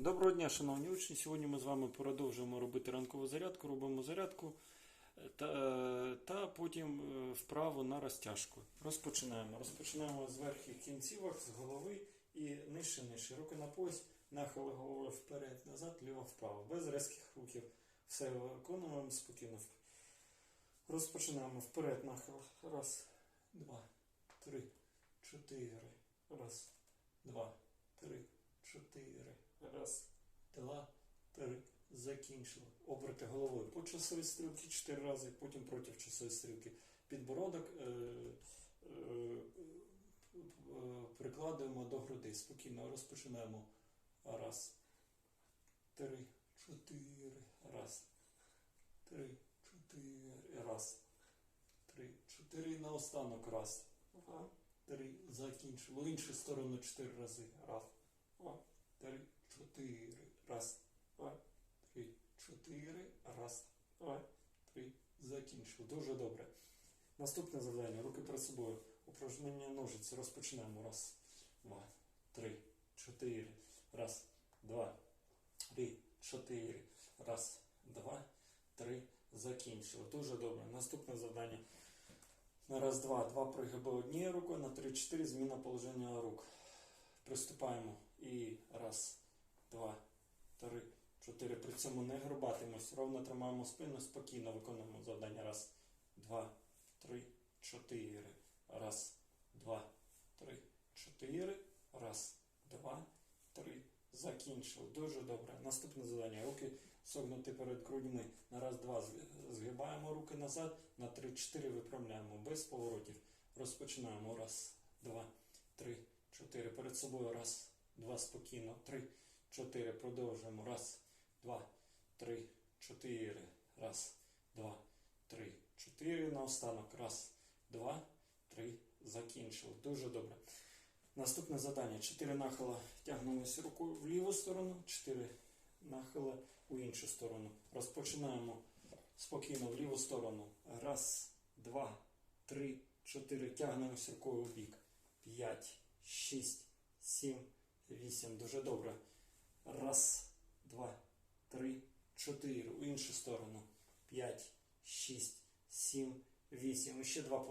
Доброго дня, шановні учні. Сьогодні ми з вами продовжуємо робити ранкову зарядку. Робимо зарядку е, та, е, та потім е, вправу на розтяжку. Розпочинаємо. Розпочинаємо з верхніх кінцівок, з голови і нижче нижче. Руки на пояс, нахили головою вперед, назад, ліво вправо. Без резких рухів. Все виконуємо спокійно. Розпочинаємо вперед, нахил. Раз, два, три, чотири. Раз, два, три, чотири. Раз, два, три. Закінчили. Оберти головою по часовій стрілці 4 рази, потім проти часової стрілки. Підбородок е, е, е, прикладуємо до грудей. Спокійно розпочинаємо. Раз, три, чотири. Раз, три, чотири. Раз, три, чотири. І наостанок. Раз, два, три. Закінчили. В іншу сторону 4 рази. Раз, два, три, чотири. Раз, два, три, чотири. Раз, два, три. Закінчили. Дуже добре. Наступне завдання. Руки перед собою. Упражнення ножиці. Розпочнемо. Раз, два, три, чотири. Раз, два, три, чотири. Раз, два, три. Закінчили. Дуже добре. Наступне завдання. На раз, два. Два пригиби однією рукою, на три, чотири. Зміна положення рук. Приступаємо. І раз, два, три, чотири. При цьому не горбатимось. Ровно тримаємо спину, спокійно виконуємо завдання. Раз, два, три, чотири. Раз, два, три, чотири. Раз, два, три. Закінчили. Дуже добре. Наступне завдання. Руки согнуті перед грудьми. На раз, два. Згибаємо руки назад. На три, чотири виправляємо. Без поворотів. Розпочинаємо. Раз, два, три, чотири. Перед собою. Раз, два. Спокійно. Три, чотири. Продовжуємо. Раз, два, три, чотири. Раз, два, три, чотири. Наостанок. Раз, два, три. Закінчили. Дуже добре. Наступне завдання. Чотири нахила тягнемося рукою в ліву сторону, чотири нахила у іншу сторону. Розпочинаємо спокійно в ліву сторону. Раз, два, три, чотири. Тягнемося рукою у бік. П'ять, шість, сім, вісім. Дуже добре. Раз, два, три, чотири. У іншу сторону. П'ять, шість, сім, вісім. І ще два повторення.